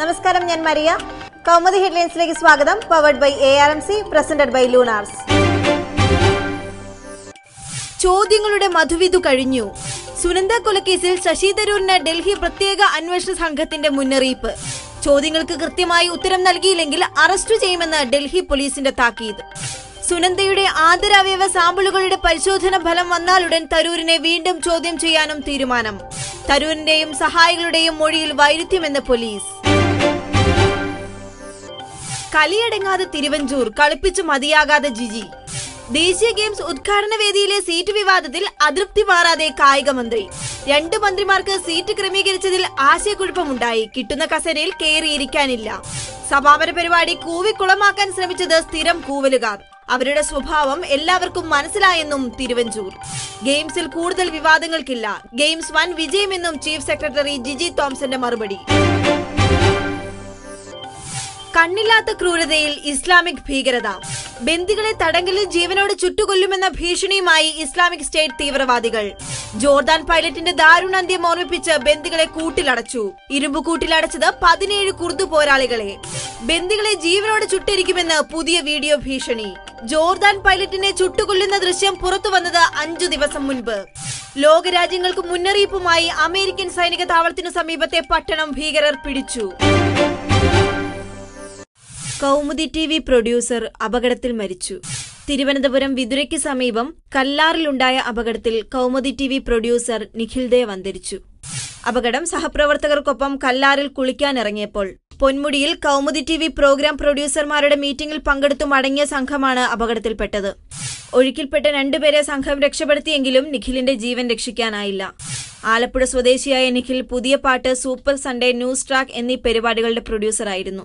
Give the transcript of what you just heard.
നമസ്കാരം ഞാൻ മരിയ. കൗമുദി ഹെഡ്ലൈൻസിലേക്ക് സ്വാഗതം. Powered by A R M C presented by Lunars ചോദ്യങ്ങളുടെ മധുവിധു കഴിഞ്ഞു. സുനന്ദ കൊലക്കേസിൽ ശശി തരൂരിന് ഡൽഹി പ്രത്യേക അന്വേഷണ സംഘത്തിന്റെ മുന്നറിയിപ്പ്. ചോദ്യങ്ങൾക്ക് കൃത്യമായി ഉത്തരം നൽകിയില്ലെങ്കിൽ അറസ്റ്റ് ചെയ്യുമെന്ന് ഡൽഹി പോലീസിന്റെ താക്കീത്. സുനന്ദയുടെ ആദരാവയവ സാമ്പിളുകളുടെ പരിശോധന ഫലം വന്നാലുടൻ തരൂരിനെ വീണ്ടും ചോദ്യം ചെയ്യാനും തീരുമാനം. തരൂരിന്റെയും സഹായികളുടെയും മൊഴിയിൽ വൈരുദ്ധ്യമെന്ന് പോലീസ്. കലിയടങ്ങാതെ തിരുവഞ്ചൂർ കളിപ്പിച്ചു മതിയാകാതെ ജിജി. ദേശീയ ഗെയിംസ് ഉദ്ഘാടന വേദിയിലെ സീറ്റ് വിവാദത്തിൽ അതൃപ്തി മാറാതെ കായിക മന്ത്രി. രണ്ട് മന്ത്രിമാർക്ക് സീറ്റ് ക്രമീകരിച്ചതിൽ ആശയക്കുഴപ്പമുണ്ടായി. കിട്ടുന്ന കസേരയിൽ കയറിയിരിക്കാനില്ല. സമാപന പരിപാടി കൂവിക്കുളമാക്കാൻ ശ്രമിച്ചത് സ്ഥിരം കൂവലുകാർ. അവരുടെ സ്വഭാവം എല്ലാവർക്കും മനസ്സിലായെന്നും തിരുവഞ്ചൂർ. ഗെയിംസിൽ കൂടുതൽ വിവാദങ്ങൾക്കില്ല. ഗെയിംസ് വൻ വിജയമെന്നും ചീഫ് സെക്രട്ടറി ജിജി തോംസന്റെ മറുപടി. കണ്ണില്ലാത്ത ക്രൂരതയിൽ ഇസ്ലാമിക് ഭീകരത. ബന്ദികളെ തടങ്കലിൽ ജീവനോട് ചുട്ടുകൊല്ലുമെന്ന ഭീഷണിയുമായി ഇസ്ലാമിക് സ്റ്റേറ്റ് തീവ്രവാദികൾ. ജോർദാൻ പൈലറ്റിന്റെ ദാരുണാന്ത്യം ഓർമ്മിപ്പിച്ച് ബന്ദികളെ കൂട്ടിലടച്ചു. ഇരുമ്പ് കൂട്ടിലടച്ചത് പതിനേഴ് കുർദു പോരാളികളെ. ബന്ദികളെ ജീവനോട് ചുട്ടിരിക്കുമെന്ന് പുതിയ വീഡിയോ ഭീഷണി. ജോർദാൻ പൈലറ്റിനെ ചുട്ടുകൊല്ലുന്ന ദൃശ്യം പുറത്തു വന്നത് അഞ്ചു ദിവസം മുൻപ്. ലോകരാജ്യങ്ങൾക്ക് മുന്നറിയിപ്പുമായി അമേരിക്കൻ സൈനിക താവളത്തിനു സമീപത്തെ പട്ടണം ഭീകരർ പിടിച്ചു. കൗമുദി ടി വി പ്രൊഡ്യൂസർ അപകടത്തിൽ മരിച്ചു. തിരുവനന്തപുരം വിതുരയ്ക്ക് സമീപം കല്ലാറിലുണ്ടായ അപകടത്തിൽ Kaumudi T V producer Nikhildev അന്തരിച്ചു അപകടം സഹപ്രവർത്തകർക്കൊപ്പം കല്ലാറിൽ കുളിക്കാനിറങ്ങിയപ്പോൾ പൊന്മുടിയിൽ കൗമുദി ടി വി പ്രോഗ്രാം പ്രൊഡ്യൂസർമാരുടെ മീറ്റിംഗിൽ പങ്കെടുത്തു മടങ്ങിയ സംഘമാണ് അപകടത്തിൽപ്പെട്ടത്. ഒഴുക്കിൽപ്പെട്ട രണ്ടുപേരെ സംഘം രക്ഷപ്പെടുത്തിയെങ്കിലും നിഖിലിന്റെ ജീവൻ രക്ഷിക്കാനായില്ല. ആലപ്പുഴ സ്വദേശിയായ നിഖിൽ പുതിയ പാട്ട് സൂപ്പർ സൺഡേ ന്യൂസ് ട്രാക്ക് എന്നീ പരിപാടികളുടെ പ്രൊഡ്യൂസറായിരുന്നു.